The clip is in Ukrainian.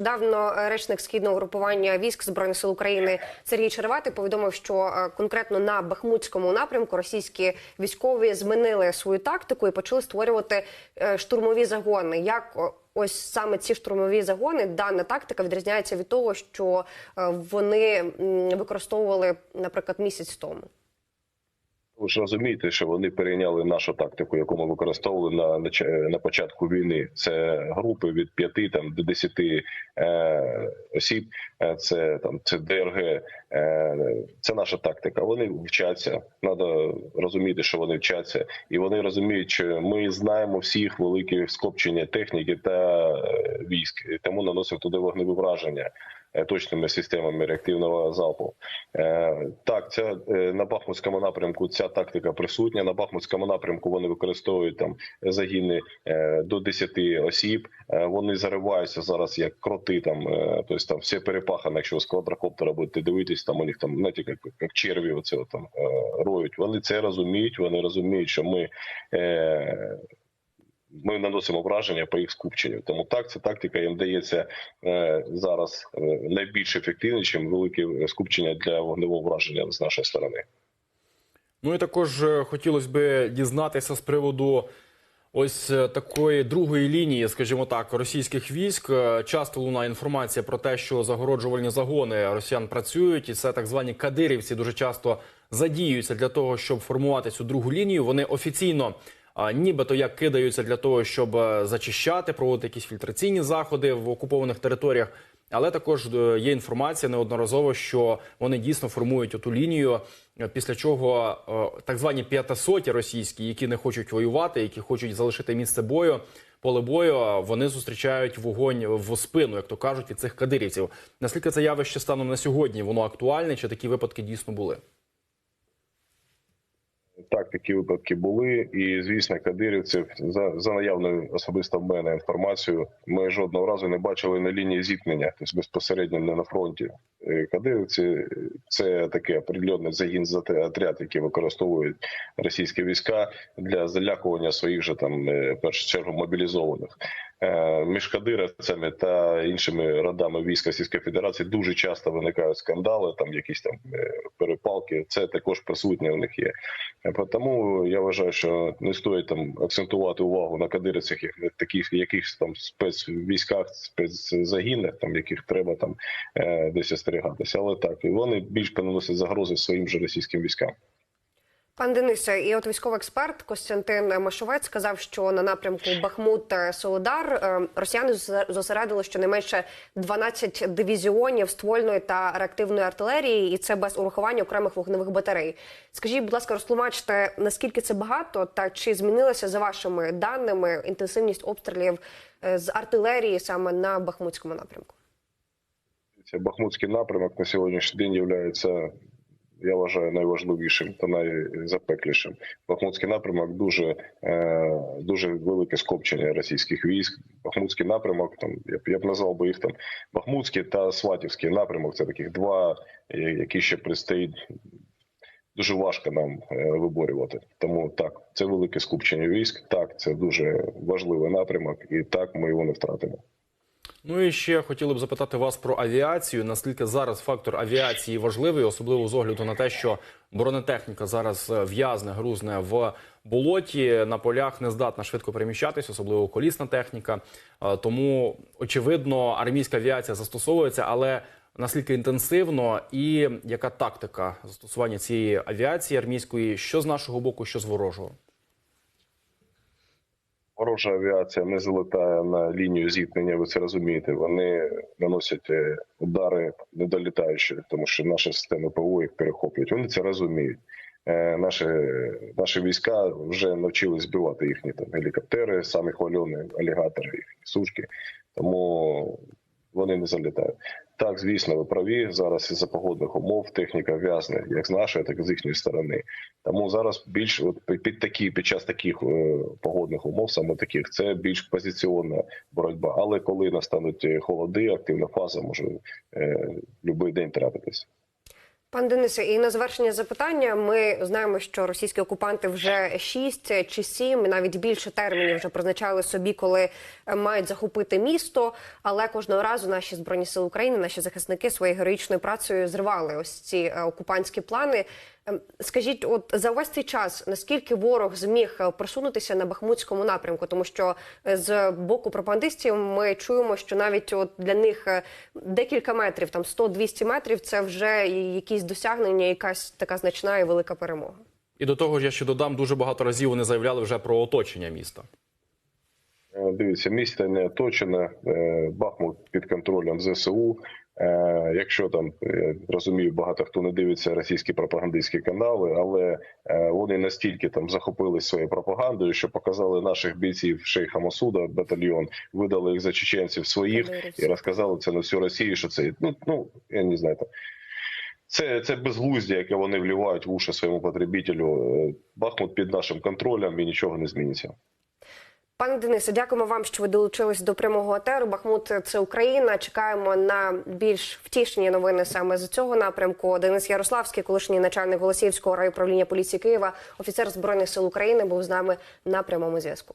Давно е, речник східного групування військ збройних сил України Сергій Череватий повідомив, що е, конкретно на Бахмутському напрямку російські військові змінили свою тактику і почали створювати е, штурмові загони. Як ось саме ці штурмові загони, дана тактика відрізняється від того, що вони використовували, наприклад, місяць тому. Ви ж розумієте, що вони перейняли нашу тактику, яку ми використовували на на початку війни. Це групи від 5 там до 10 е, осіб. Е, Це там це ДРГ. Е, це наша тактика. Вони вчаться. Треба розуміти, що вони вчаться, і вони розуміють, що ми знаємо всіх великих скопчення техніки та е, військ, тому наносимо туди вогневі враження точними системами реактивного залпу. Е, Так, ця е, на Бахмутському напрямку ця тактика присутня. На Бахмутському напрямку вони використовують там загини е, до 10 осіб. Е, Вони зариваються зараз як кроти. Там е, тобто там все перепахано. Якщо з квадрокоптера будете дивитись, там у них там знаєте, як, як черві оце там е, роють. Вони це розуміють. Вони розуміють, що ми. Ми наносимо враження по їх скупченню. Тому так ця тактика їм дається е, зараз е, найбільш ефективніше, ніж велике скупчення для вогневого враження з нашої сторони. Ну і також е, хотілося б дізнатися з приводу ось такої другої лінії, скажімо так, російських військ. Часто лунає інформація про те, що загороджувальні загони росіян працюють, і це так звані кадирівці дуже часто задіюються для того, щоб формувати цю другу лінію. Вони офіційно. Нібито як кидаються для того, щоб е, зачищати, проводити якісь фільтраційні заходи в окупованих територіях. Але також е, є інформація неодноразово, що вони дійсно формують оту лінію, е, після чого так звані п'ятасоті російські, які не хочуть воювати, які хочуть залишити місце бою, поле бою, вони зустрічають вогонь в спину, як то кажуть, від цих кадирівців. Наскільки це явище станом на сьогодні, воно актуальне, чи такі випадки дійсно були? Так, такі випадки були, і звісно, кадирівців за, за наявною особисто в мене інформацією. Ми жодного разу не бачили на лінії зіткнення, тобто безпосередньо не на фронті. Е, Кадирівці це такий определенний загін отряд, який використовують російські війська для залякування своїх же там е, першу чергу мобілізованих. Е, Між кадирівцями та іншими родами військ Російської Федерації дуже часто виникають скандали, там якісь там е, перепалки. Це також присутнє у них є. Е, Тому я вважаю, що не стоїть там акцентувати увагу на кадирівцях, як таких якихось там спецвійськах, спецзагінах, там яких треба там десь остерігатися. Але так, і вони більш приносять загрози своїм же російським військам. Пан Денисе, і от військовий експерт Костянтин Машовець сказав, що на напрямку Бахмут Солодар е, росіяни зос- зосередили щонайменше 12 дивізіонів ствольної та реактивної артилерії, і це без урахування окремих вогневих батарей. Скажіть, будь ласка, розтлумачте, наскільки це багато, та чи змінилася за вашими даними інтенсивність обстрілів е, з артилерії саме на Бахмутському напрямку? Бахмутський напрямок на сьогоднішній день є, я вважаю, найважливішим та найзапеклішим. Бахмутський напрямок дуже, е, дуже велике скопчення російських військ. Бахмутський напрямок, там я б я б назвав би їх там Бахмутський та Сватівський напрямок. Це таких два, е, які ще предстоїть. Дуже важко нам е, виборювати, тому так це велике скупчення військ. Так, це дуже важливий напрямок, і так ми його не втратимо. Ну і ще хотіли б запитати вас про авіацію. Наскільки зараз фактор авіації важливий, особливо з огляду на те, що бронетехніка зараз е, в'язне, грузне в болоті на полях не здатна швидко переміщатися, особливо колісна техніка. Е, Тому очевидно, армійська авіація застосовується, але наскільки інтенсивно і яка тактика застосування цієї авіації армійської, що з нашого боку, що з ворожого? Ворожа авіація не залетає на лінію зіткнення. Ви це розумієте. Вони наносять е, удари не долітаючи, тому що наші системи ПВО їх перехоплюють. Вони це розуміють. Е, Наші наші війська вже навчились збивати їхні там гелікоптери, самі хвальоні алігатори, їхні сушки. Тому вони не залітають. Так, звісно, ви праві. Зараз із-за погодних умов техніка в'язне як з нашої, так і з їхньої сторони. Тому зараз більш от під- під такі під час таких е, погодних умов, саме таких, це більш позиційна боротьба. Але коли настануть е, холоди, активна фаза може е, будь-який день трапитись. Пан Денисе, і на завершення запитання ми знаємо, що російські окупанти вже шість чи сім, навіть більше термінів вже призначали собі, коли е, мають захопити місто. Але кожного разу наші збройні сили України, наші захисники своєю героїчною працею зривали ось ці е, окупантські плани. Ем, Скажіть, от за весь цей час наскільки ворог зміг е, просунутися на бахмутському напрямку? Тому що е, з боку пропагандистів ми чуємо, що навіть от для них е, декілька метрів, там 100-200 метрів, це вже якісь досягнення, якась така значна і велика перемога. І до того ж, я ще додам, дуже багато разів вони заявляли вже про оточення міста. Дивіться, місто не оточене, Бахмут під контролем ЗСУ. Е, Якщо там е, розумію, багато хто не дивиться російські пропагандистські канали, але е, вони настільки там захопились своєю пропагандою, що показали наших бійців шейха Масуда, батальйон, видали їх за чеченців своїх і розказали це на всю Росію. Що це ну ну я не знаю там. Це, це безглуздя, яке вони вливають в уші своєму потребітелю. Бахмут під нашим контролем і нічого не зміниться. Пане Денисе, дякуємо вам, що ви долучились до прямого етеру. Бахмут це Україна. Чекаємо на більш втішні новини саме з цього напрямку. Денис Ярославський, колишній начальник Голосіївського райуправління поліції Києва, офіцер збройних сил України, був з нами на прямому зв'язку.